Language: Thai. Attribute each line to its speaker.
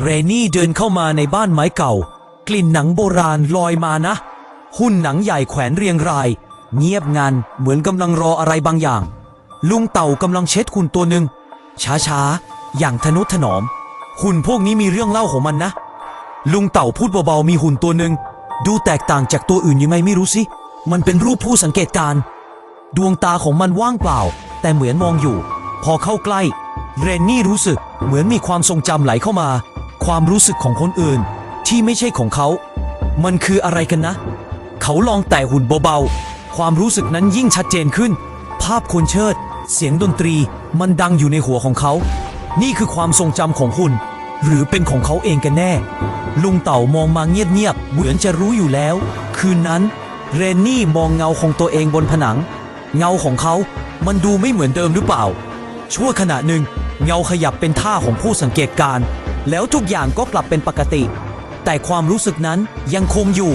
Speaker 1: เรนนี่เดินเข้ามาในบ้านไม้เก่า กลิ่นหนังโบราณลอยมานะ หุ้นหนังใหญ่แขวนเรียงราย เงียบงันเหมือนกำลังรออะไรบางอย่าง ลุงเต่ากำลังเช็ดหุ่นตัวหนึ่งช้าๆ อย่างทนุถนอม หุ่นพวกนี้มีเรื่องเล่าของมันนะ ลุงเต่าพูดเบาๆมีหุ่นตัวหนึ่งดูแตกต่างจากตัวอื่นยังไงไม่รู้สิ มันเป็นรูปผู้สังเกตการ ดวงตาของมันว่างเปล่า แต่เหมือนมองอยู่ พอเข้าใกล้ เรนนี่รู้สึกเหมือนมีความทรงจำไหลเข้ามา ความรู้สึกของคนอื่น ที่ไม่ใช่ของเขา มันคืออะไรกันนะ เขาลองแตะหุ่นเบาๆ ความรู้สึกนั้นยิ่งชัดเจนขึ้น ภาพคนเชิด เสียงดนตรีมันดังอยู่ในหัวของเขา นี่คือความทรงจำของหุ่นหรือเป็นของเขาเองกันแน่ ลุงเต่ามองมาเงียบๆ เหมือนจะรู้อยู่แล้ว คืนนั้น เรนนี่มองเงาของตัวเองบนผนัง เงาของเขา มันดูไม่เหมือนเดิมหรือเปล่า ชั่วขณะหนึ่งเงาขยับเป็นท่าของผู้สังเกตการณ์ แล้วทุกอย่างก็กลับเป็นปกติ แต่ความรู้สึกนั้นยังคงอยู่